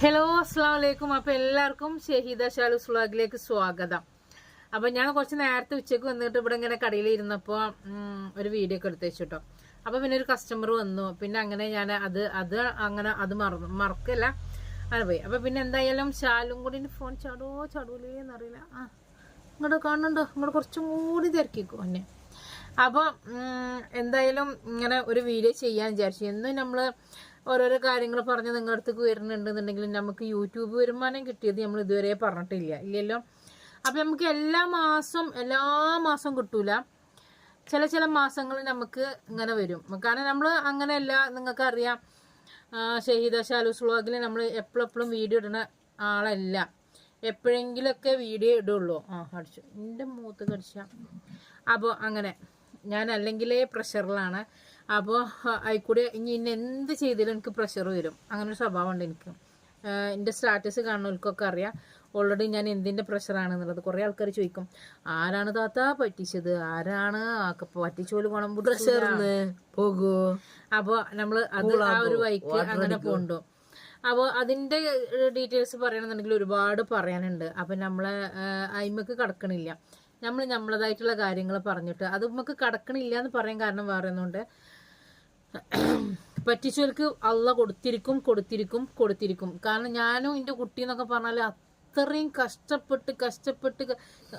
Hello അസ്സാം വലൈക്കും അപ്പൊ എല്ലാവർക്കും ഷഹീദ ഷാലു വ്ളോഗിലേക്ക് സ്വാഗതം. അപ്പൊ ഞാൻ കുറച്ച് നേരത്തെ ഉച്ചയ്ക്ക് വന്നിട്ട് ഇവിടെ ഇങ്ങനെ കടയിൽ ഇരുന്നപ്പോൾ ഒരു വീഡിയോ ഒക്കെ എടുത്ത് വെച്ചിട്ടോ. അപ്പൊ പിന്നെ ഒരു കസ്റ്റമർ വന്നു. പിന്നെ അങ്ങനെ ഞാൻ അത് അത് അങ്ങനെ അത് മറന്നു. മറക്കല്ല. അങ്ങനെ പോയി. അപ്പൊ പിന്നെ എന്തായാലും ഷാലും കൂടി ഫോൺ ചാടോ ചാടൂലേ എന്നറിയില്ല ആ ഇങ്ങോട്ട് കാണുന്നുണ്ടോ? ഇങ്ങോട്ട് കുറച്ചും കൂടി തിരക്കിക്കോ എന്നെ. അപ്പോൾ എന്തായാലും ഇങ്ങനെ ഒരു വീഡിയോ ചെയ്യാൻ വിചാരിച്ചു. എന്നും നമ്മൾ ഓരോരോ കാര്യങ്ങൾ പറഞ്ഞ് നിങ്ങളുടെ അടുത്തേക്ക് വരുന്നുണ്ടെന്നുണ്ടെങ്കിൽ നമുക്ക് യൂട്യൂബ് വരുമാനം കിട്ടിയത് നമ്മൾ ഇതുവരെ പറഞ്ഞിട്ടില്ല. ഇല്ലല്ലോ? അപ്പം നമുക്ക് എല്ലാ മാസം എല്ലാ മാസം കിട്ടൂല. ചില ചില മാസങ്ങൾ നമുക്ക് ഇങ്ങനെ വരും. കാരണം നമ്മൾ അങ്ങനെയല്ല നിങ്ങൾക്കറിയാം. ഷഹീദ ഷാലൂസ് വ്ളോഗിൽ നമ്മൾ എപ്പോഴെപ്പോഴും വീഡിയോ ഇടുന്ന ആളല്ല. എപ്പോഴെങ്കിലൊക്കെ വീഡിയോ ഇടുള്ളൂ. ആ അടിച്ചു. എന്റെ മൂത്ത് കടിച്ച. അപ്പോൾ അങ്ങനെ. ഞാൻ അല്ലെങ്കിലേ പ്രഷറിലാണ് അപ്പോൾ അതിൽക്കൂടി ഇനി ഇന്നെ എന്ത് ചെയ്താലും എനിക്ക് പ്രഷർ വരും. അങ്ങനെ ഒരു സ്വഭാവമുണ്ട് എനിക്ക്. എന്റെ സ്റ്റാറ്റസ് കാണുന്നവർക്കൊക്കെ അറിയാം. ഓൾറെഡി ഞാൻ എന്തിന്റെ പ്രഷറാണെന്നുള്ളത് കുറേ ആൾക്കാർ ചോദിക്കും ആരാണ് താത്ത പറ്റിച്ചത്? ആരാണ് പറ്റിച്ചോൽ ഗുണം പ്രഷർന്ന് പോകൂ അപ്പോൾ നമ്മൾ അത് ആ ഒരു വൈക്ക് അങ്ങനെ പോകണ്ടോ അപ്പോൾ അതിന്റെ ഡീറ്റെയിൽസ് പറയണമെന്നുണ്ടെങ്കിൽ ഒരുപാട് പറയാനുണ്ട്. അപ്പം നമ്മളെ അയിമക്ക് കടക്കണില്ല. നമ്മൾ നമ്മളതായിട്ടുള്ള കാര്യങ്ങൾ പറഞ്ഞിട്ട് അത് നമുക്ക് കടക്കണില്ല എന്ന് പറയാൻ കാരണം വേറെ ഒന്നുണ്ട് പറ്റിച്ചവർക്ക് അള്ള കൊടുത്തിരിക്കും കൊടുത്തിരിക്കും കൊടുത്തിരിക്കും. കാരണം ഞാനും എന്റെ കുട്ടി എന്നൊക്കെ പറഞ്ഞാൽ അത്രയും കഷ്ടപ്പെട്ട് കഷ്ടപ്പെട്ട്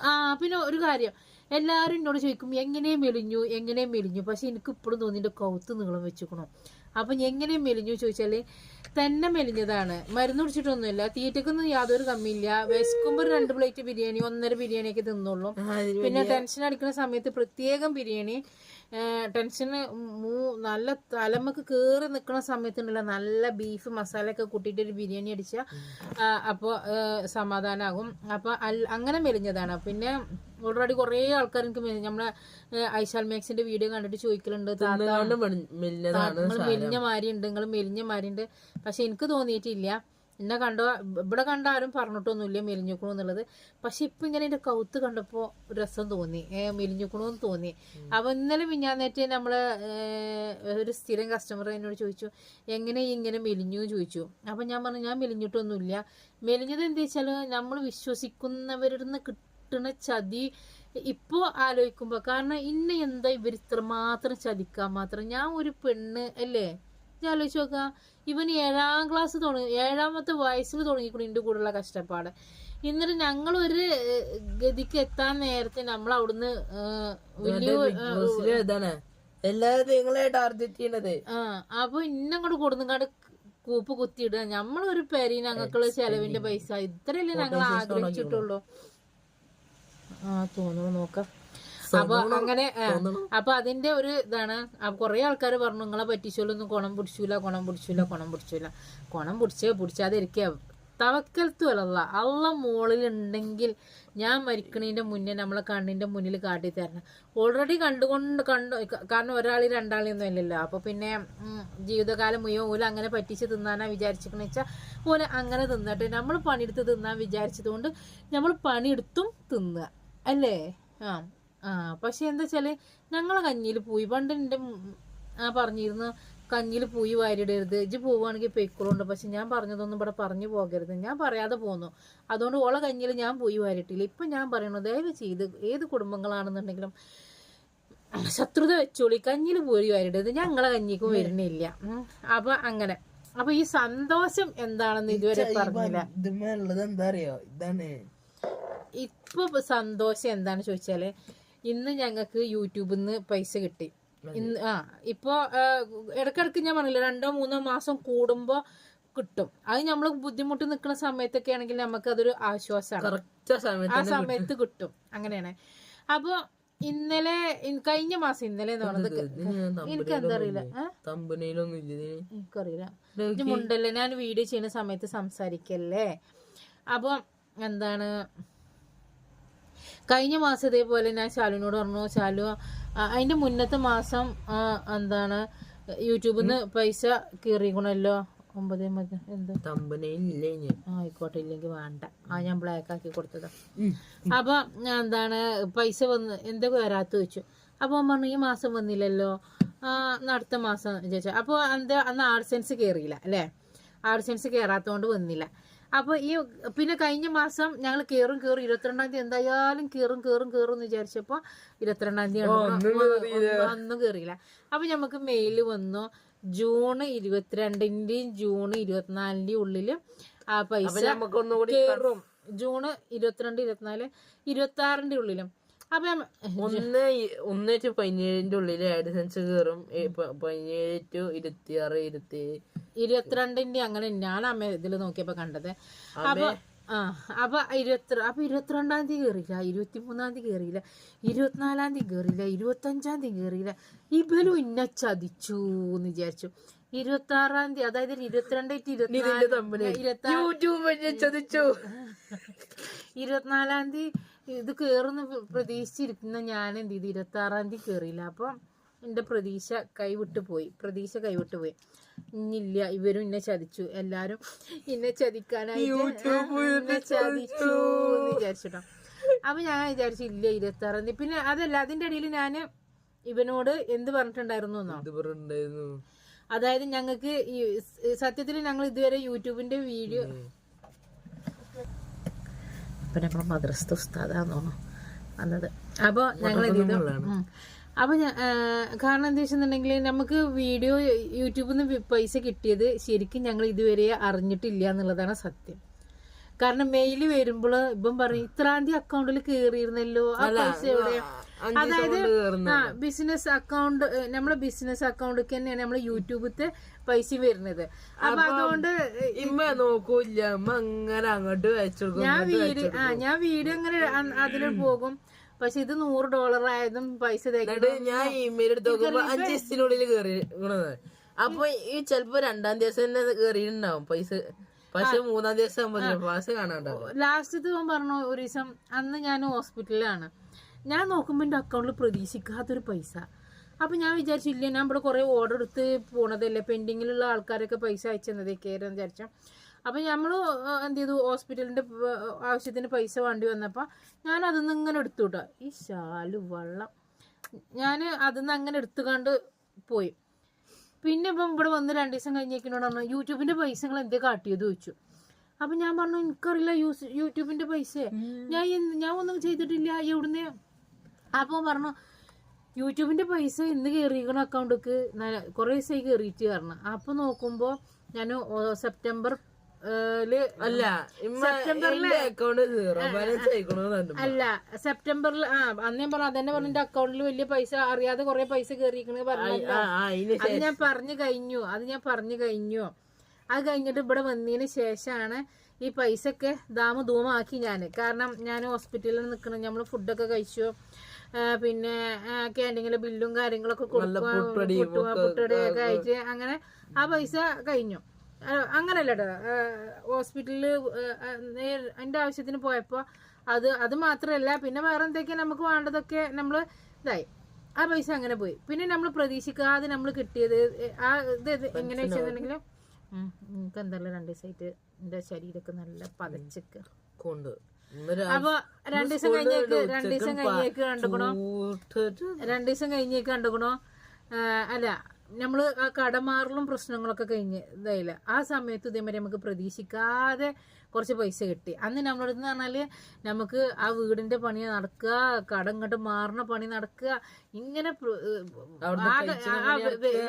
ആ പിന്നെ ഒരു കാര്യം. എല്ലാവരും എന്നോട് ചോദിക്കും എങ്ങനെ മെലിഞ്ഞു? എങ്ങനെ മെലിഞ്ഞു? പക്ഷെ എനിക്ക് ഇപ്പോഴും തോന്നി എന്റെ കൗത്ത് നീളം വെച്ചുക്കണോ അപ്പം എങ്ങനെ മെലിഞ്ഞു ചോദിച്ചാൽ തന്നെ മെലിഞ്ഞതാണ്. മരുന്ന് കുടിച്ചിട്ടൊന്നുമില്ല. തീറ്റക്കൊന്നും യാതൊരു കമ്മിയില്ല. വിശക്കുമ്പോൾ രണ്ട് പ്ലേറ്റ് ബിരിയാണി ഒന്നര ബിരിയാണി ഒക്കെ തിന്നുള്ളൂ പിന്നെ ടെൻഷൻ അടിക്കുന്ന സമയത്ത് പ്രത്യേകം ബിരിയാണി ടെൻഷന് മൂ നല്ല തലമക്ക് കയറി നിൽക്കുന്ന സമയത്തുണ്ടല്ലോ നല്ല ബീഫ് മസാലയൊക്കെ കൂട്ടിയിട്ട് ഒരു ബിരിയാണി അടിച്ചാൽ അപ്പോൾ സമാധാനമാകും അപ്പോൾ അങ്ങനെ മെലിഞ്ഞതാണ്. പിന്നെ ഓൾറെഡി കുറേ ആൾക്കാർ എനിക്ക് നമ്മളെ ഐശാൽ മാക്സിന്റെ വീഡിയോ കണ്ടിട്ട് ചോദിക്കലുണ്ട് നിങ്ങൾ മെലിഞ്ഞ മാരി ഉണ്ട് നിങ്ങൾ മെലിഞ്ഞ മാരി ഉണ്ട്. പക്ഷെ എനിക്ക് തോന്നിയിട്ടില്ല. എന്നെ കണ്ടോ ഇവിടെ കണ്ട ആരും പറഞ്ഞിട്ടൊന്നുമില്ല മെലിഞ്ഞുക്കണു എന്നുള്ളത്. പക്ഷെ ഇപ്പൊ ഇങ്ങനെ എന്റെ കൗത്ത് കണ്ടപ്പോ രസം തോന്നി. മെലിഞ്ഞുക്കണു എന്ന് തോന്നി. അപ്പൊ ഇന്നലെ മിഞ്ഞാന്നേറ്റ് നമ്മൾ ഒരു സ്ഥിരം കസ്റ്റമർ എന്നോട് ചോദിച്ചു എങ്ങനെ ഇങ്ങനെ മെലിഞ്ഞു? ചോദിച്ചു. അപ്പൊ ഞാൻ പറഞ്ഞു ഞാൻ മെലിഞ്ഞിട്ടൊന്നുമില്ല. മെലിഞ്ഞത് എന്താ വെച്ചാൽ നമ്മൾ വിശ്വസിക്കുന്നവരിൽ നിന്ന് കിട്ടുന്ന ചതി ഇപ്പോ ആലോചിക്കുമ്പോ കാരണം ഇന്ന എന്താ ഇവർ ഇത്രമാത്രം ചതിക്കാൻ മാത്രം? ഞാൻ ഒരു പെണ്ണ് അല്ലേ? ഞാൻ ആലോചിച്ച് നോക്കാം. ഇവൻ ഏഴാം ക്ലാസ് തുടങ്ങി ഏഴാമത്തെ വയസ്സിൽ തുടങ്ങിക്കൂടി എന്റെ കൂടെയുള്ള കഷ്ടപ്പാട്. എന്നിട്ട് ഞങ്ങൾ ഒരു ഗതിക്ക് എത്താൻ നേരത്തെ നമ്മൾ അവിടുന്ന് വലിയ നിങ്ങളെ ടാർഗറ്റ് ചെയ്യണത്. ആ അപ്പൊ ഇന്നങ്ങോട്ട് കൊടുങ്ങാട് കൂപ്പ് കുത്തിയിടുക. നമ്മളൊരു പെരി ഞങ്ങൾക്കുള്ള ചെലവിന്റെ പൈസ. ഇത്രയല്ലേ ഞങ്ങൾ ആഗ്രഹിച്ചിട്ടുള്ളൂ. തോന്നുന്നു നോക്കാം. അപ്പൊ അങ്ങനെ അപ്പൊ അതിന്റെ ഒരു ഇതാണ്. കൊറേ ആൾക്കാർ പറഞ്ഞു നിങ്ങളെ പറ്റിച്ചോലൊന്നും കുണം പിടിച്ചൂല കുണം പിടിച്ചൂല കുണം പിടിച്ചൂല. കുണം പിടിച്ചേ പിടിച്ചാതിരിക്കുക തവക്കലത്ത് അല്ല അള്ള മുകളിലുണ്ടെങ്കിൽ ഞാൻ മരിക്കണതിന്റെ മുന്നേ നമ്മളെ കണ്ണിന്റെ മുന്നിൽ കാട്ടി തരണം. ഓൾറെഡി കണ്ടുകൊണ്ട് കണ്ടു കാരണം ഒരാൾ രണ്ടാളിയൊന്നും അല്ലല്ലോ. അപ്പൊ പിന്നെ ജീവിതകാലം മുഴുവൻ ഓല അങ്ങനെ പറ്റിച്ച് തിന്നാനാ വിചാരിച്ചിരിക്കണ വെച്ചാൽ ഓല അങ്ങനെ തിന്നട്ടെ നമ്മൾ പണിയെടുത്ത് തിന്നാൻ വിചാരിച്ചതുകൊണ്ട് നമ്മൾ പണിയെടുത്തും തിന്നുക അല്ലേ? ആ. ആ പക്ഷെ എന്താ വെച്ചാൽ ഞങ്ങളെ കഞ്ഞിയിൽ പോയി. പണ്ട് എന്റെ ആ പറഞ്ഞിരുന്നു കഞ്ഞിയിൽ പോയി വാരിടരുത് ഇജ്ജ് പോവുകയാണെങ്കിൽ പെയ്ക്കോളുണ്ട്. പക്ഷെ ഞാൻ പറഞ്ഞതൊന്നും ഇവിടെ പറഞ്ഞു പോകരുത്. ഞാൻ പറയാതെ പോന്നു. അതുകൊണ്ട് ഓളെ കഞ്ഞിയിൽ ഞാൻ പോയി വാരിട്ടില്ല ഇപ്പൊ ഞാൻ പറയണു ദയവ് ചെയ്ത് ഏത് കുടുംബങ്ങളാണെന്നുണ്ടെങ്കിലും ശത്രുത വെച്ചോളി. കഞ്ഞിൽ പോയി വാരിടരുത് ഞങ്ങളെ കഞ്ഞിക്ക് വരുന്നില്ല. അപ്പൊ അങ്ങനെ. അപ്പൊ ഈ സന്തോഷം എന്താണെന്ന് ഇതുവരെ പറഞ്ഞില്ല. എന്താ അറിയോ? ഇതാണ് ഇപ്പൊ സന്തോഷം എന്താണ് ചോദിച്ചാൽ ഇന്ന് ഞങ്ങൾക്ക് യൂട്യൂബിൽ നിന്ന് പൈസ കിട്ടി. ഇന്ന് ആ ഇപ്പൊ ഇടയ്ക്കിടയ്ക്ക് ഇടക്കിടക്ക് ഞാൻ പറഞ്ഞില്ല രണ്ടോ മൂന്നോ മാസം കൂടുമ്പോൾ കിട്ടും. അത് നമ്മൾ ബുദ്ധിമുട്ട് നിൽക്കുന്ന സമയത്തൊക്കെ ആണെങ്കിൽ നമുക്ക് അതൊരു ആശ്വാസമാണ് ആ സമയത്ത് കിട്ടും. അങ്ങനെയാണ്. അപ്പോൾ ഇന്നലെ കഴിഞ്ഞ മാസം ഇന്നലെ എന്ന് പറഞ്ഞത് എനിക്ക് എന്താ അറിയില്ല. എനിക്കറിയില്ല. മുണ്ടല്ലേ ഞാൻ വീഡിയോ ചെയ്യുന്ന സമയത്ത് സംസാരിക്കല്ലേ? അപ്പൊ എന്താണ് കഴിഞ്ഞ മാസം ഇതേപോലെ ഞാൻ ശാലുവിനോട് പറഞ്ഞു ശാലു അതിന്റെ അതിന്റെ മുന്നത്തെ മാസം എന്താണ് യൂട്യൂബിൽ നിന്ന് പൈസ കീറിക്കണല്ലോ. ഒമ്പതേ മതി എന്ത്? ആയിക്കോട്ടെ ഇല്ലെങ്കിൽ വേണ്ട. ആ ഞാൻ ബ്ലാക്ക് ആക്കി കൊടുത്തതാ. അപ്പൊ ഞാൻ എന്താണ് പൈസ വന്ന് എന്തൊക്കെ വരാത്ത വെച്ചു അപ്പൊ പറഞ്ഞു ഈ മാസം വന്നില്ലല്ലോ. അടുത്ത മാസം ചോദിച്ചാൽ അപ്പൊ എന്താ അന്ന് ആർട്സ് സെൻസ് കയറിയില്ല അല്ലേ? ആഡ്സൻസ് കയറാത്തതുകൊണ്ട് വന്നില്ല. അപ്പൊ ഈ പിന്നെ കഴിഞ്ഞ മാസം ഞങ്ങൾ കയറും കയറും ഇരുപത്തിരണ്ടാം തീയതി എന്തായാലും കയറും കയറും കയറും എന്ന് വിചാരിച്ചപ്പോ ഇരുപത്തിരണ്ടാം തീയതി ഒന്നും കയറിയില്ല അപ്പൊ നമുക്ക് മെയിൽ വന്നു. ജൂൺ ഇരുപത്തിരണ്ടിന്റെയും ജൂൺ ഇരുപത്തിനാലിന്റെയും ഉള്ളിൽ ആ പൈസ കയറും ജൂണ് ഇരുപത്തിരണ്ട് ഇരുപത്തിനാല് ഇരുപത്തി ആറിന്റെ ഉള്ളിലും. അപ്പൊ ഒന്ന് ഒന്ന് ടു പതിനേഴിന്റെ ഉള്ളിൽ ആഡ്സൻസ് കയറും പതിനേഴ് ടു ഇരുപത്തി ആറ് ഇരുപത്തി ഇരുപത്തിരണ്ടിന്റെ അങ്ങനെ ഞാൻ അമ്മ ഇതിൽ നോക്കിയപ്പോ കണ്ടത്. അപ്പൊ ആ അപ്പൊ ഇരുപത്തി അപ്പൊ ഇരുപത്തിരണ്ടാം തീയതി കയറിയില്ല ഇരുപത്തിമൂന്നാം തീയതി കയറിയില്ല ഇരുപത്തിനാലാം തീയതി കയറിയില്ല ഇരുപത്തഞ്ചാം തീയതി കയറിയില്ല ഇവലും ഇന്ന ചതിച്ചു എന്ന് വിചാരിച്ചു. ഇരുപത്തി ആറാം തീയതി അതായത് ഇരുപത്തിരണ്ട് to ഇരുപത്തിനാല് ഇരുപത്തി ഇരുപത്തിനാലാം തീയതി ഇത് കയറുന്ന പ്രതീക്ഷിച്ചിരിക്കുന്ന ഞാൻ എന്ത് ചെയ്തു? ഇരുപത്തി ആറാം തീയതി കയറിയില്ല അപ്പം എന്റെ പ്രതീക്ഷ കൈവിട്ട് പോയി. പ്രതീക്ഷ കൈവിട്ട് പോയി. ഇന്നില്ല. ഇവരും എന്നെ ചതിച്ചു. എല്ലാരും എന്നെ ചതിക്കാനായിട്ട് എന്നെ ചതിച്ചു എന്ന് വിചാരിച്ചിട്ടോ. അപ്പൊ ഞാൻ വിചാരിച്ചു ഇല്ല ഇരുപത്തി ആറാം തീയതി. പിന്നെ അതല്ല അതിന്റെ ഇടയിൽ ഞാൻ ഇവനോട് എന്ത് പറഞ്ഞിട്ടുണ്ടായിരുന്നു എന്നോ? പറഞ്ഞിട്ടുണ്ടായിരുന്നു? അതായത് ഞങ്ങൾക്ക് ഈ സത്യത്തിൽ ഞങ്ങൾ ഇതുവരെ യൂട്യൂബിന്റെ വീഡിയോ അപ്പൊ ഞങ്ങൾ മദ്രസത്തെ ഉസ്താദാന്ന് തോന്നുന്നു. വന്നത് അപ്പോൾ ഞങ്ങൾ ചെയ്തു. അപ്പൊ ഞാൻ കാരണം എന്താ വെച്ചിട്ടുണ്ടെങ്കിൽ നമുക്ക് വീഡിയോ യൂട്യൂബിൽ നിന്ന് പൈസ കിട്ടിയത് ശരിക്കും ഞങ്ങൾ ഇതുവരെ അറിഞ്ഞിട്ടില്ല എന്നുള്ളതാണ് സത്യം. കാരണം മെയിൽ വരുമ്പോൾ ഇപ്പം പറയും ഇത്രാം തീയതി അക്കൗണ്ടിൽ കയറിയിരുന്നല്ലോ ആ പൈസ എവിടെ അതായത് ബിസിനസ് അക്കൗണ്ട് നമ്മളെ ബിസിനസ് അക്കൗണ്ടിൽ തന്നെയാണ് നമ്മളെ യൂട്യൂബിലത്തെ പൈസ വരുന്നത്. അപ്പൊ അതുകൊണ്ട് ഇമ്മ നോക്കൂല്ല ഇമ്മ അങ്ങനെ അങ്ങോട്ട് വെച്ചു ഞാൻ വീഡിയോ ആ ഞാൻ വീഡിയോ അങ്ങനെ അതിന് പോകും. പക്ഷെ ഇത് നൂറ് ഡോളർ ആയതും പൈസ ഞാൻ ഇമെയിൽ എടുത്ത് നോക്കുമ്പോ അഞ്ച് ദിവസത്തിനുള്ളിൽ കേറി അപ്പൊ ഈ ചെലപ്പോ രണ്ടാം ദിവസം തന്നെ കേറിയിട്ടുണ്ടാവും പൈസ. പക്ഷെ മൂന്നാം ദിവസം പൈസ കാണാണ്ടാവും ലാസ്റ്റ് ദിവസം പറഞ്ഞു ഒരു ദിവസം അന്ന് ഞാൻ ഹോസ്പിറ്റലിലാണ്. ഞാൻ നോക്കുമ്പോൾ എന്റെ അക്കൗണ്ടിൽ പ്രതീക്ഷിക്കാത്തൊരു പൈസ. അപ്പോൾ ഞാൻ വിചാരിച്ചു ഇല്ല ഞാൻ ഇവിടെ കുറേ ഓർഡർ എടുത്ത് പോണതല്ലേ പെൻഡിങ്ങിലുള്ള ആൾക്കാരൊക്കെ പൈസ അയച്ചെന്നതൊക്കെ ആയിരുന്നു വിചാരിച്ചു. അപ്പോൾ നമ്മൾ എന്ത് ചെയ്തു? ഹോസ്പിറ്റലിന്റെ ആവശ്യത്തിന് പൈസ വേണ്ടി വന്നപ്പോൾ ഞാൻ അതിന്ന് ഇങ്ങനെ എടുത്തു കേട്ടോ. ഈ ശാലു വെള്ളം. ഞാൻ അതിന്ന് അങ്ങനെ എടുത്തുകൊണ്ട് പോയി. പിന്നെ ഇപ്പം ഇവിടെ വന്ന് രണ്ട് ദിവസം കഴിഞ്ഞേക്കിനോട് പറഞ്ഞു യൂട്യൂബിന്റെ പൈസ നിങ്ങൾ എന്തേ കാട്ടിയത്? ചോദിച്ചു. അപ്പം ഞാൻ പറഞ്ഞു എനിക്കറിയില്ല യൂസ് യൂട്യൂബിന്റെ പൈസ ഞാൻ ഞാൻ ഒന്നും ചെയ്തിട്ടില്ല എവിടുന്ന് അപ്പൊ പറഞ്ഞു യൂട്യൂബിന്റെ പൈസ ഇന്ന് കയറിയിരിക്കണ അക്കൗണ്ടിക്ക് കുറേ ദിവസമായി കയറിയിട്ട് പറഞ്ഞു. അപ്പൊ നോക്കുമ്പോൾ ഞാൻ സെപ്റ്റംബർ അല്ല അല്ല സെപ്റ്റംബറിൽ ആ അന്ന് ഞാൻ പറഞ്ഞു അതന്നെ പറഞ്ഞു എന്റെ അക്കൗണ്ടിൽ വലിയ പൈസ അറിയാതെ കുറെ പൈസ കയറിയിരിക്കണ പറഞ്ഞു അത് ഞാൻ പറഞ്ഞു കഴിഞ്ഞു അത് ഞാൻ പറഞ്ഞു കഴിഞ്ഞു. അത് കഴിഞ്ഞിട്ട് ഇവിടെ വന്നതിന് ശേഷമാണ് ഈ പൈസ ഒക്കെ ദാമ ധൂമാക്കി ഞാൻ കാരണം ഞാൻ ഹോസ്പിറ്റലിൽ നിൽക്കണം നമ്മൾ ഫുഡൊക്കെ കഴിച്ചു. പിന്നെ ക്യാന്റീനിലെ ബില്ലും കാര്യങ്ങളൊക്കെ കൊടുക്കുക പുട്ടടിയൊക്കെ അയച്ച് അങ്ങനെ ആ പൈസ കഴിഞ്ഞു. അങ്ങനല്ല കേട്ടോ ഹോസ്പിറ്റലിൽ എന്റെ ആവശ്യത്തിന് പോയപ്പോൾ അത് അത് മാത്രമല്ല പിന്നെ വേറെ എന്തൊക്കെയാ നമുക്ക് വേണ്ടതൊക്കെ നമ്മൾ ഇതായി. ആ പൈസ അങ്ങനെ പോയി. പിന്നെ നമ്മൾ പ്രതീക്ഷിക്കാതെ നമ്മൾ കിട്ടിയത് ആ ഇത് എങ്ങനെ വെച്ചിട്ടുണ്ടെങ്കിൽ എനിക്ക് എന്തായാലും രണ്ട് ദിവസമായിട്ട് എന്റെ ശരീരമൊക്കെ നല്ല പതച്ചൊക്കെ. കൊണ്ട്. അപ്പൊ രണ്ടു ദിവസം കഴിഞ്ഞേക്ക് രണ്ടു ദിവസം കഴിഞ്ഞേക്ക് കണ്ടുക്കണോ? രണ്ടു ദിവസം കഴിഞ്ഞേക്ക് കണ്ടുക്കണോ? അല്ല നമ്മൾ ആ കടമാറലും പ്രശ്നങ്ങളൊക്കെ കഴിഞ്ഞ് ഇതായില്ല? ആ സമയത്ത് ഇതേമാതിരി നമുക്ക് പ്രതീക്ഷിക്കാതെ കുറച്ച് പൈസ കിട്ടി. അന്ന് നമ്മളടുത്ത് പറഞ്ഞാൽ നമുക്ക് ആ വീടിന്റെ പണി നടക്കുക കടം ഇങ്ങോട്ട് മാറണ പണി നടക്കുക ഇങ്ങനെ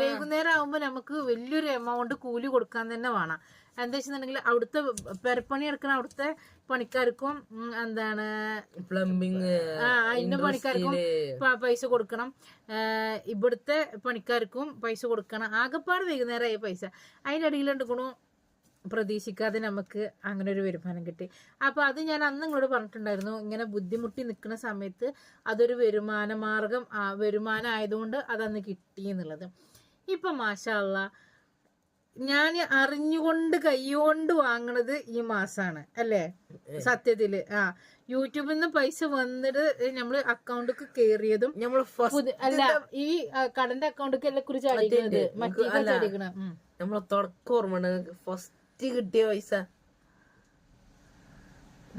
വൈകുന്നേരം ആകുമ്പോ നമുക്ക് വലിയൊരു എമൗണ്ട് കൂലി കൊടുക്കാൻ തന്നെ വേണം. എന്താ വെച്ചിട്ടുണ്ടെങ്കിൽ അവിടുത്തെ പെരപ്പണി എടുക്കുന്ന അവിടുത്തെ പണിക്കാർക്കും എന്താണ് പ്ലംബിങ് ആ അതിന്റെ പണിക്കാർക്കും പൈസ കൊടുക്കണം. ഇവിടുത്തെ പണിക്കാർക്കും പൈസ കൊടുക്കണം. ആകെപ്പാട് വൈകുന്നേരമായി പൈസ. അതിന്റെ അടിയിൽ എടുക്കണു പ്രതീക്ഷിക്കാതെ നമുക്ക് അങ്ങനെ ഒരു വരുമാനം കിട്ടി. അപ്പൊ അത് ഞാൻ അന്ന് നിങ്ങളോട് പറഞ്ഞിട്ടുണ്ടായിരുന്നു. ഇങ്ങനെ ബുദ്ധിമുട്ടി നിൽക്കുന്ന സമയത്ത് അതൊരു വരുമാന മാർഗം വരുമാനം ആയതുകൊണ്ട് അതന്ന് കിട്ടി എന്നുള്ളത്. ഇപ്പൊ മാഷല്ല ഞാൻ അറിഞ്ഞുകൊണ്ട് കൈകൊണ്ട് വാങ്ങണത് ഈ മാസാണ് അല്ലേ? സത്യത്തിൽ. ആ യൂട്യൂബിൽ നിന്ന് പൈസ വന്നിട്ട് നമ്മൾ അക്കൗണ്ടിക്ക് കേറിയതും നമ്മൾ അല്ല ഈ കടന്റെ അക്കൗണ്ടിക്ക് എല്ലാം കുറിച്ച് അടിക്കുന്നത് മറ്റേ അടിക്കണം നമ്മളെ തുടക്കം ഓർമ്മ ഫസ്റ്റ് കിട്ടിയ പൈസ.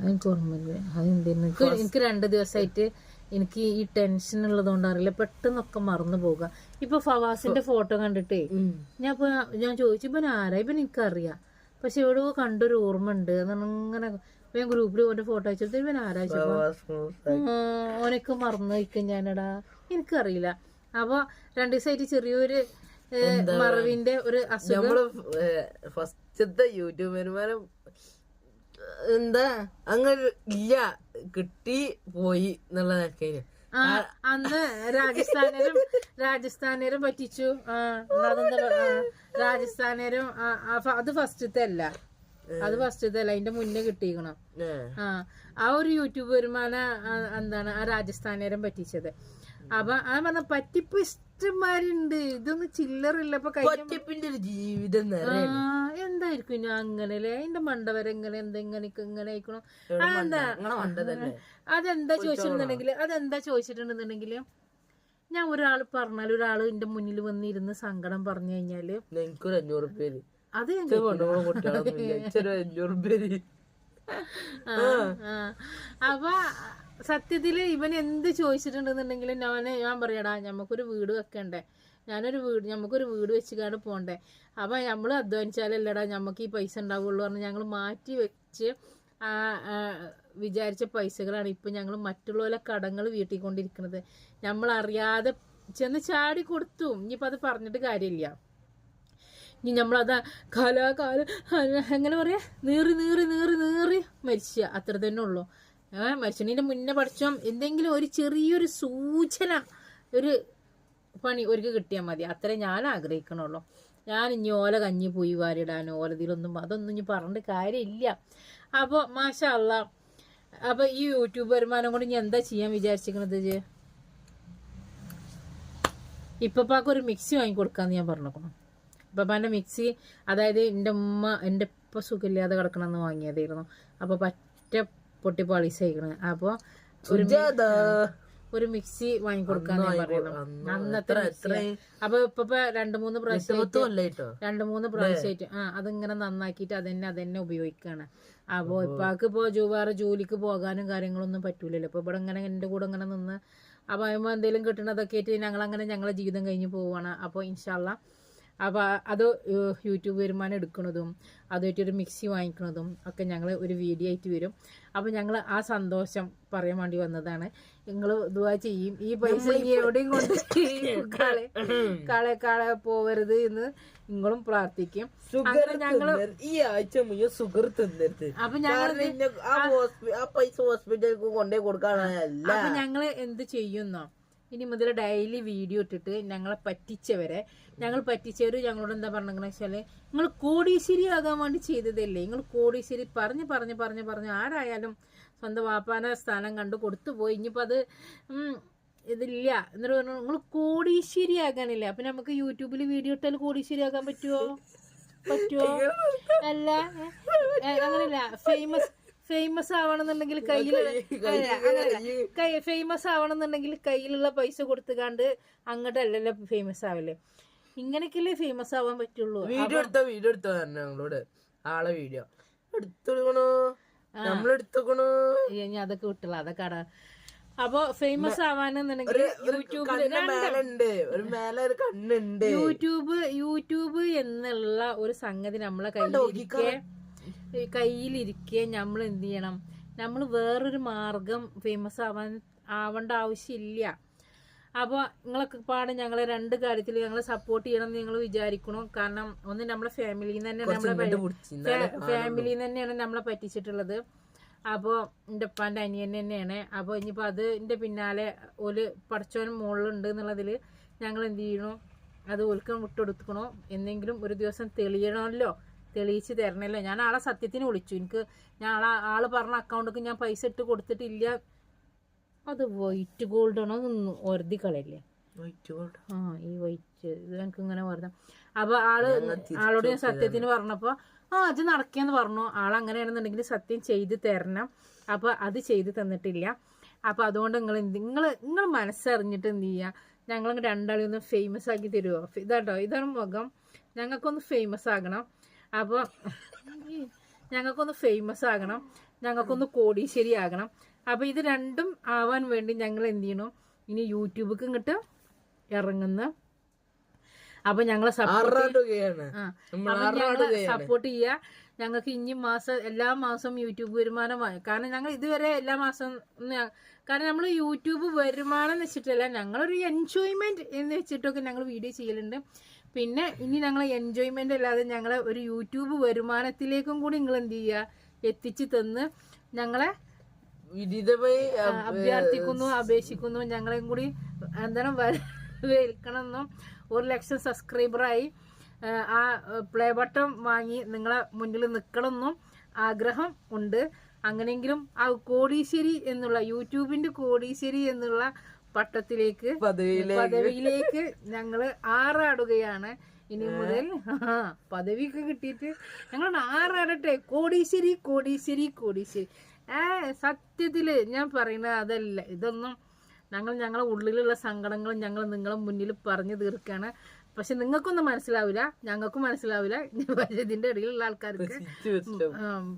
എനിക്ക് ഓർമ്മയില്ല. അതെന്തെന്ന് എനിക്ക് എനിക്ക് രണ്ട് ദിവസമായിട്ട് എനിക്ക് ഈ ടെൻഷൻ ഉള്ളതുകൊണ്ട് അറിയില്ല. പെട്ടെന്നൊക്കെ മറന്നു പോകുക ഇപ്പൊ ഫവാസിന്റെ ഫോട്ടോ കണ്ടിട്ടേ ഞാൻ ഇപ്പൊ ഞാൻ ചോദിച്ചു ഇപ്പൊ ആരാ? ഇപ്പൊ എനിക്കറിയാം. പക്ഷെ എവിടെയോ കണ്ടൊരു ഓർമ്മ ഉണ്ട് അങ്ങനെ ഞാൻ ഗ്രൂപ്പിൽ ഓന്റെ ഫോട്ടോ അയച്ചിട്ട് ഇവൻ ആരാച്ചപ്പോ ഓനൊക്കെ മറന്നു വയ്ക്കും ഞാനടാ. എനിക്കറിയില്ല. അപ്പൊ രണ്ടു ദിവസമായിട്ട് ചെറിയൊരു മറവിന്റെ ഒരു അസുഖം. ഫസ്റ്റത്തെ യൂട്യൂബർമാരും എന്താ? അങ്ങനെ ഇല്ല. കിട്ടി പോയി എന്നുള്ള നിലക്കേന് അന്ന് രാജസ്ഥാനരും രാജസ്ഥാനരും പറ്റിച്ചു. രാജസ്ഥാനരും അത് ഫസ്റ്റത്തെ അല്ല. അത് ഫസ്റ്റത്തെ അല്ല. അതിന്റെ മുന്നേ കിട്ടിയിരിക്കണം. ഏ. ആ ആ ഒരു യൂട്യൂബ് വരുമാനം എന്താണ് ആ രാജസ്ഥാനരും പറ്റിച്ചത്. അപ്പൊ അത് പറഞ്ഞ പറ്റിപ്പ് ഇഷ്ടന്മാരുണ്ട് ഇതൊന്നും ചില്ലറില്ല ഇപ്പൊ ഒരു ജീവിതം എന്തായിരിക്കും ഞാൻ അങ്ങനെയല്ലേ? അതിന്റെ മണ്ടവരെ എങ്ങനെ എന്താ ഇങ്ങനെ ഇങ്ങനെ ആയിക്കണോ അതെന്താ അതെന്താ ചോദിച്ചിട്ടുണ്ടെങ്കിൽ അതെന്താ ചോദിച്ചിട്ടുണ്ടെന്നുണ്ടെങ്കിൽ ഞാൻ ഒരാൾ പറഞ്ഞാൽ ഒരാൾ എന്റെ മുന്നിൽ വന്നിരുന്ന് സങ്കടം പറഞ്ഞു കഴിഞ്ഞാൽ എനിക്കൊരു അഞ്ഞൂറ് പേര് അത് അഞ്ഞൂറ് പേര്. അപ്പൊ സത്യത്തിൽ ഇവൻ എന്ത് ചോദിച്ചിട്ടുണ്ടെന്നുണ്ടെങ്കിലും ഞാൻ ഞാൻ പറയടാ നമുക്കൊരു വീട് വെക്കണ്ടേ. ഞാനൊരു വീട് നമുക്കൊരു വീട് വെച്ചുകാണ്ട് പോകണ്ടേ അപ്പൊ നമ്മൾ അധ്വാനിച്ചാലല്ലടാ നമുക്ക് ഈ പൈസ ഉണ്ടാവുള്ളൂ പറഞ്ഞ് ഞങ്ങൾ മാറ്റി വെച്ച് ആ വിചാരിച്ച പൈസകളാണ് ഇപ്പൊ ഞങ്ങൾ മറ്റുള്ളവരെ കടങ്ങൾ വീട്ടിക്കൊണ്ടിരിക്കുന്നത് നമ്മൾ അറിയാതെ ചെന്ന് ചാടി കൊടുത്തു. ഇനിയിപ്പോൾ അത് പറഞ്ഞിട്ട് കാര്യമില്ല. ഇനി നമ്മളത് കാലാകാലം എങ്ങനെ പറയാ നീറി നീറി നീറി നീറി മരിച്ച. അത്ര തന്നെ ഉള്ളു. ഏഹ് മരിച്ചതിന്റെ മുന്നേ പഠിച്ചോ എന്തെങ്കിലും ഒരു ചെറിയൊരു സൂചന ഒരു പണി ഒരുക്ക് കിട്ടിയാൽ മതി. അത്രേ ഞാൻ ആഗ്രഹിക്കണുള്ളൂ. ഞാൻ ഇനി ഓല കഞ്ഞി പോയി വാരിടാനോ ഓലതിലൊന്നും അതൊന്നും ഇനി പറഞ്ഞിട്ട് കാര്യമില്ല. അപ്പോൾ മാഷ അല്ല അപ്പോൾ ഈ യൂട്യൂബ് വരുമാനം കൊണ്ട് ഇനി എന്താ ചെയ്യാൻ വിചാരിച്ചിരിക്കണത്? ഇപ്പപ്പാക്ക് ഒരു മിക്സി വാങ്ങിക്കൊടുക്കാമെന്ന് ഞാൻ പറഞ്ഞേക്കണം. ഇപ്പപ്പാന്റെ മിക്സി അതായത് എന്റെ ഉമ്മ എന്റെ ഇപ്പം സുഖമില്ലാതെ കിടക്കണമെന്ന് വാങ്ങിയതായിരുന്നു. അപ്പോൾ പറ്റ പൊട്ടി പാളീസായിക്കണ്. അപ്പോൾ ഒരു ഒരു മിക്സി വാങ്ങിക്കൊടുക്കാന്ന് പറയണം അന്നത്തെ? അപ്പൊ ഇപ്പൊ രണ്ടു മൂന്ന് പ്രാവശ്യം രണ്ടു മൂന്ന് പ്രാവശ്യമായിട്ട്. ആ അതിങ്ങനെ നന്നാക്കിയിട്ട് അതന്നെ അതന്നെ ഉപയോഗിക്കാണ്. അപ്പോ ഇപ്പാക്ക് ഇപ്പോ ജൂവാറ് വേറെ ജോലിക്ക് പോകാനും കാര്യങ്ങളൊന്നും പറ്റൂലല്ലോ. ഇപ്പൊ ഇവിടെ ഇങ്ങനെ എന്റെ കൂടെ ഇങ്ങനെ നിന്ന് അപ്പൊ അതിന് എന്തെങ്കിലും കിട്ടണതൊക്കെ ആയിട്ട് ഞങ്ങൾ അങ്ങനെ ഞങ്ങളെ ജീവിതം കഴിഞ്ഞ് പോവാണ്. അപ്പൊ ഇൻഷാല്ല അപ്പോൾ അത് യൂട്യൂബ് വരുമാനം എടുക്കുന്നതും അതുമായിട്ടൊരു മിക്സി വാങ്ങിക്കുന്നതും ഒക്കെ ഞങ്ങൾ ഒരു വീഡിയോ ആയിട്ട് വരും. അപ്പോൾ ഞങ്ങൾ ആ സന്തോഷം പറയാൻ വേണ്ടി വന്നതാണ്. നിങ്ങൾ ഇതുവാ ചെയ്യും. ഈ പൈസ എവിടെയും കൊണ്ട് കാളെ കാളെ കാളെ പോവരുത് എന്ന് നിങ്ങളും പ്രാർത്ഥിക്കും. ഞങ്ങൾ ഈ ആഴ്ച മുഴുവൻ സുഗർ തിന്നരുത്. അപ്പൊ ഞങ്ങൾ ആ പൈസ ഹോസ്പിറ്റലിൽ കൊണ്ടേ കൊടുക്കാനല്ല അപ്പൊ ഞങ്ങൾ എന്ത് ചെയ്യുന്നോ? ഇനി മുതൽ ഡെയിലി വീഡിയോ ഇട്ടിട്ട് ഞങ്ങളെ പറ്റിച്ചവരെ ഞങ്ങൾ പറ്റിച്ചവർ ഞങ്ങളോട് എന്താ പറഞ്ഞെന്ന് വെച്ചാൽ നിങ്ങൾ കോടീശ്ശേരി ആകാൻ വേണ്ടി ചെയ്തതല്ലേ? നിങ്ങൾ കോടീശ്ശേരി പറഞ്ഞ് പറഞ്ഞ് പറഞ്ഞ് പറഞ്ഞ് ആരായാലും സ്വന്തം വാപ്പാന സ്ഥാനം കണ്ടു കൊടുത്തു പോയി. ഇനിയിപ്പോൾ അത് ഇതില്ല. എന്നിട്ട് പറഞ്ഞു നിങ്ങൾ കോടീശ്ശേരി ആകാനില്ല? അപ്പം നമുക്ക് യൂട്യൂബിൽ വീഡിയോ ഇട്ടാൽ കോടീശ്ശേരി ആകാൻ പറ്റുമോ പറ്റുമോ അല്ല. അങ്ങനെയല്ല. ഫേമസ് ഫേമസ് ആവണമെന്നുണ്ടെങ്കിൽ കയ്യിൽ. കൈ ഫേമസ് ആവണമെന്നുണ്ടെങ്കിൽ കയ്യിലുള്ള പൈസ കൊടുത്തുകാണ്ട് അങ്ങോട്ടല്ലല്ലോ ഫേമസ് ആവല്ലേ ഇങ്ങനെയൊക്കെയല്ലേ ഫേമസ് ആവാൻ പറ്റുള്ളൂ. വീഡിയോ എടുത്തോ വീഡിയോ എടുത്തോ തന്നെ ഞങ്ങളോട്. ആളെ വീഡിയോ. നമ്മളെടുത്തോക്കണു ഇനി അതൊക്കെ വിട്ടുള്ള അതൊക്കെ അട. അപ്പൊ ഫേമസ് ആവാനെന്നുണ്ടെങ്കിൽ യൂട്യൂബ് യൂട്യൂബ് എന്നുള്ള ഒരു സംഗതി നമ്മളെ കയ്യിലിരിക്കെ കയ്യിലിരിക്കെ നമ്മൾ എന്ത് ചെയ്യണം? നമ്മൾ വേറൊരു മാർഗം ഫേമസ് ആവാൻ ആവേണ്ട ആവശ്യമില്ല. അപ്പോൾ നിങ്ങളൊക്കെ പാടെ ഞങ്ങളെ രണ്ട് കാര്യത്തിൽ ഞങ്ങളെ സപ്പോർട്ട് ചെയ്യണം എന്ന് നിങ്ങൾ വിചാരിക്കണം. കാരണം ഒന്ന് നമ്മളെ ഫാമിലിയിൽ നിന്ന് തന്നെ നമ്മളെ ഫാമിലിയിൽ നിന്ന് തന്നെയാണ് നമ്മളെ പറ്റിച്ചിട്ടുള്ളത്. അപ്പോൾ എന്റെ ഉപ്പാന്റെ അനിയൻ തന്നെയാണ്. അപ്പോൾ ഇനിയിപ്പോൾ അതിന്റെ പിന്നാലെ ഒരു പടച്ചോൻ മുകളിലുണ്ട് എന്നുള്ളതിൽ ഞങ്ങൾ എന്ത് ചെയ്യണോ? അത് ഒരുക്കം വിട്ടുകൊടുക്കണോ എന്തെങ്കിലും ഒരു ദിവസം തെളിയണമല്ലോ. തെളിയിച്ച് തരണമല്ലോ ഞാൻ ആളെ സത്യത്തിന് വിളിച്ചു. എനിക്ക് ഞാൻ ആളെ ആൾ പറഞ്ഞ അക്കൗണ്ടിക്ക് ഞാൻ പൈസ ഇട്ട് കൊടുത്തിട്ടില്ല. അത് വൈറ്റ് ഗോൾഡ് ആണോ ഒരുതി കളയല്ലേ. വൈറ്റ് ഗോൾഡ് ആ ഈ വൈറ്റ് ഇത് എനിക്ക് ഇങ്ങനെ പറഞ്ഞു അപ്പൊ ആൾ ആളോട് ഞാൻ സത്യത്തിന് പറഞ്ഞപ്പോ ആ അത് നടക്കിയെന്ന് പറഞ്ഞു. ആൾ അങ്ങനെയാണെന്നുണ്ടെങ്കിൽ സത്യം ചെയ്ത് തരണം. അപ്പൊ അത് ചെയ്ത് തന്നിട്ടില്ല. അപ്പൊ അതുകൊണ്ട് നിങ്ങൾ എന്ത് നിങ്ങൾ നിങ്ങൾ മനസ്സറിഞ്ഞിട്ട് എന്ത് ചെയ്യുക ഞങ്ങൾ രണ്ടാളെ ഒന്ന് ഫേമസ് ആക്കി തരുമോ ഇതാട്ടോ ഇതാണ് മുഖം. ഞങ്ങൾക്കൊന്ന് ഫേമസ് ആകണം. അപ്പോൾ ഞങ്ങൾക്കൊന്ന് ഫേമസ് ആകണം. ഞങ്ങൾക്കൊന്ന് കോടീശ്ശേരി ആകണം അപ്പോൾ ഇത് രണ്ടും ആവാൻ വേണ്ടി ഞങ്ങൾ എന്ത് ചെയ്യണം? ഇനി യൂട്യൂബിലേക്ക് ഇങ്ങോട്ട് ഇറങ്ങുന്ന. അപ്പൊ ഞങ്ങളെ സപ്പോർട്ട് സപ്പോർട്ട് ചെയ്യുക ഞങ്ങൾക്ക് ഇനി മാസം എല്ലാ മാസവും യൂട്യൂബ് വരുമാനമായി കാരണം ഞങ്ങൾ ഇതുവരെ എല്ലാ മാസം കാരണം നമ്മൾ യൂട്യൂബ് വരുമാനം എന്ന് വെച്ചിട്ടല്ല ഞങ്ങളൊരു എൻജോയ്മെന്റ് എന്ന് വെച്ചിട്ടൊക്കെ ഞങ്ങൾ വീഡിയോ ചെയ്യലുണ്ട്. പിന്നെ ഇനി ഞങ്ങൾ എൻജോയ്മെന്റ് അല്ലാതെ ഞങ്ങളെ ഒരു യൂട്യൂബ് വരുമാനത്തിലേക്കും കൂടി നിങ്ങൾ എന്ത് ചെയ്യുക എത്തിച്ചു തന്ന് ഞങ്ങളെ അഭ്യർത്ഥിക്കുന്നു അപേക്ഷിക്കുന്നു. ഞങ്ങളെയും കൂടി എന്താണ് വരവേൽക്കണമെന്നും ഒരു ലക്ഷം സബ്സ്ക്രൈബറായി ആ, പ്ലേ ബട്ടൺ വാങ്ങി നിങ്ങളെ മുന്നിൽ നിൽക്കണമെന്നും ആഗ്രഹം ഉണ്ട്. അങ്ങനെയെങ്കിലും ആ കോടീശ്വരി എന്നുള്ള യൂട്യൂബിന്റെ കോടീശ്വരി എന്നുള്ള പട്ടത്തിലേക്ക് പദവിയിലെ പദവിയിലേക്ക് ഞങ്ങൾ ആറാടുകയാണ്. ഇനി മുതൽ ആ, പദവിയൊക്കെ കിട്ടിയിട്ട് ഞങ്ങൾ ആറാടട്ടെ. കോടീശ്വരി കോടീശ്വരി കോടീശ്വരി ഏ സത്യത്തിൽ ഞാൻ പറയുന്നത് അതല്ല. ഇതൊന്നും ഞങ്ങൾ ഞങ്ങളെ ഉള്ളിലുള്ള സങ്കടങ്ങൾ ഞങ്ങൾ നിങ്ങളെ മുന്നിൽ പറഞ്ഞു തീർക്കാണ്. പക്ഷെ നിങ്ങൾക്കൊന്നും മനസ്സിലാവില്ല. ഞങ്ങൾക്കും മനസ്സിലാവില്ല. പക്ഷെ ഇതിന്റെ ഇടയിലുള്ള ആൾക്കാർക്ക്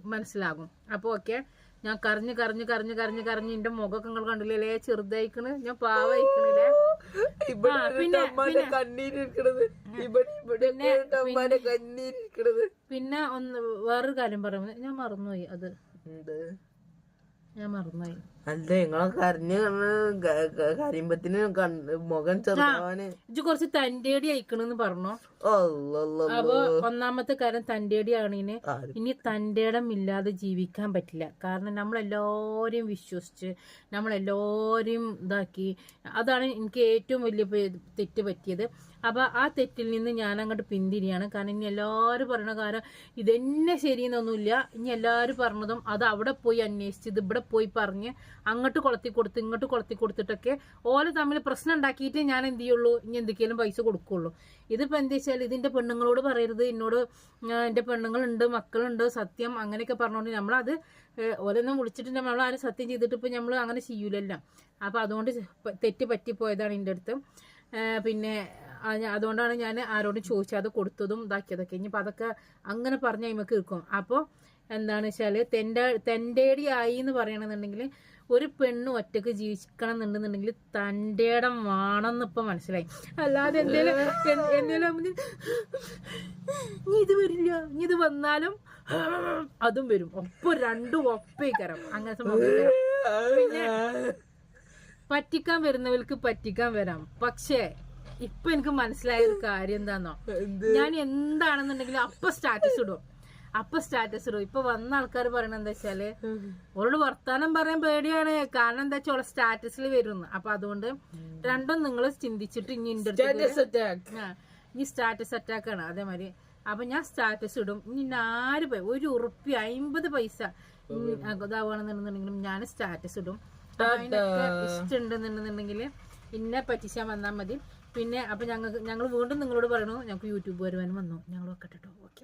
മനസ്സിലാകും. അപ്പൊ ഓക്കെ. ഞാൻ കരഞ്ഞ് കരഞ്ഞ് കരഞ്ഞ് കരഞ്ഞ് കരഞ്ഞ് എന്റെ മുഖമൊക്കെ നിങ്ങൾ കണ്ടില്ലേ? ചെറുതായിക്കണ്. ഞാൻ പാവായിക്കണില്ലേ? പിന്നെ- ഒന്ന് വേറൊരു കാര്യം പറയുന്നത് ഞാൻ മറന്നുപോയി അത്. ഞാൻ മറന്നുപോയി. അല്ല നിങ്ങളെ കരഞ്ഞ് കരിമ്പത്തിന് മുഖം ചെറുതാവാന്. ഇജ്ജ് കുറച്ച് തന്റേടി അയക്കണെന്ന് പറഞ്ഞു? അപ്പൊ ഒന്നാമത്തെ കാര്യം തന്റേടി ആണിന് ഇനി തന്റേടം ഇല്ലാതെ ജീവിക്കാൻ പറ്റില്ല. കാരണം നമ്മളെല്ലാവരെയും വിശ്വസിച്ച് നമ്മളെല്ലാവരെയും ഇതാക്കി. അതാണ് എനിക്ക് ഏറ്റവും വലിയ തെറ്റ് പറ്റിയത്. അപ്പൊ ആ തെറ്റിൽ നിന്ന് ഞാൻ അങ്ങോട്ട് പിന്തിരിയാണ്. കാരണം ഇനി എല്ലാവരും പറയണ കാരണം ഇതെന്നെ ശരിയെന്നൊന്നുമില്ല ഇനി എല്ലാവരും പറഞ്ഞതും അത് അവിടെ പോയി അന്വേഷിച്ച് ഇത് ഇവിടെ പോയി പറഞ്ഞ് അങ്ങോട്ട് കൊളത്തി കൊടുത്ത് ഇങ്ങോട്ട് കൊളത്തി കൊടുത്തിട്ടൊക്കെ ഓല തമ്മിൽ പ്രശ്നം ഉണ്ടാക്കിയിട്ട് ഞാൻ എന്ത് ചെയ്യുള്ളൂ? ഇനി എന്തൊക്കെയാലും പൈസ കൊടുക്കുള്ളൂ. ഇതിപ്പോൾ എന്താ വെച്ചാൽ ഇതിന്റെ പെണ്ണുങ്ങളോട് പറയരുത്. എന്നോട് എന്റെ പെണ്ണുങ്ങളുണ്ട് മക്കളുണ്ട് സത്യം അങ്ങനെയൊക്കെ പറഞ്ഞുകൊണ്ട് നമ്മളത് ഓരോന്നും വിളിച്ചിട്ട് നമ്മൾ ആരും സത്യം ചെയ്തിട്ട് ഇപ്പോൾ നമ്മൾ അങ്ങനെ ചെയ്യൂലല്ലോ. അപ്പോൾ അതുകൊണ്ട് തെറ്റ് പറ്റിപ്പോയതാണ് എന്റെ അടുത്ത്. പിന്നെ അതുകൊണ്ടാണ് ഞാൻ ആരോടും ചോദിച്ചത് അത് കൊടുത്തതും ഇതാക്കിയതൊക്കെ. ഇനിയിപ്പോൾ അതൊക്കെ അങ്ങനെ പറഞ്ഞ് അയിമക്ക് കേൾക്കും അപ്പോൾ എന്താണ് വെച്ചാൽ തെന്റെ ആയി എന്ന് പറയണമെന്നുണ്ടെങ്കിൽ ഒരു പെണ്ണ് ഒറ്റയ്ക്ക് ജീവിക്കണം എന്നുണ്ടെന്നുണ്ടെങ്കിൽ തന്റെ ഇടം വേണമെന്ന് ഇപ്പം മനസ്സിലായി. അല്ലാതെ എന്തേലും എന്തേലും നീ ഇത് വരില്ല. നീ ഇത് വന്നാലും അതും വരും. ഒപ്പം രണ്ടും ഒപ്പേക്കരം. അങ്ങനത്തെ പിന്നെ പറ്റിക്കാൻ വരുന്നവർക്ക് പറ്റിക്കാൻ വരാം. പക്ഷേ ഇപ്പൊ എനിക്ക് മനസ്സിലായ ഒരു കാര്യം എന്താന്നോ? ഞാൻ എന്താണെന്നുണ്ടെങ്കിൽ അപ്പൊ സ്റ്റാറ്റസ് ഇടും. അപ്പൊ സ്റ്റാറ്റസ് ഇടും. ഇപ്പൊ വന്ന ആൾക്കാർ പറയണ എന്താ വെച്ചാൽ ഓളോട് വർത്താനം പറയാൻ പേടിയാണ്. കാരണം എന്താ വെച്ചാൽ ഓളെ സ്റ്റാറ്റസിൽ വരുന്നു. അപ്പൊ അതുകൊണ്ട് രണ്ടും നിങ്ങൾ ചിന്തിച്ചിട്ട് ഇനി ഇനി സ്റ്റാറ്റസ് അറ്റാക്ക് ആണ്. അതേമാതിരി അപ്പൊ ഞാൻ സ്റ്റാറ്റസ് ഇടും. ഇനി നാല് പൈസ ഒരു ഉറുപ്പി അമ്പത് പൈസ ഇനി ഇതാവുകയാണെന്നുണ്ടെങ്കിലും ഞാൻ സ്റ്റാറ്റസ് ഇടും. ഇഷ്ടമുണ്ടെന്നുണ്ടെന്നുണ്ടെങ്കിൽ ഇന്നെ പറ്റിച്ചാൽ വന്നാൽ മതി. പിന്നെ അപ്പൊ ഞങ്ങൾക്ക് ഞങ്ങൾ വീണ്ടും നിങ്ങളോട് പറയണു. ഞങ്ങൾക്ക് യൂട്യൂബ് വരുവാനും വന്നു. ഞങ്ങൾ ഒക്കെ കേട്ടോ ഓക്കെ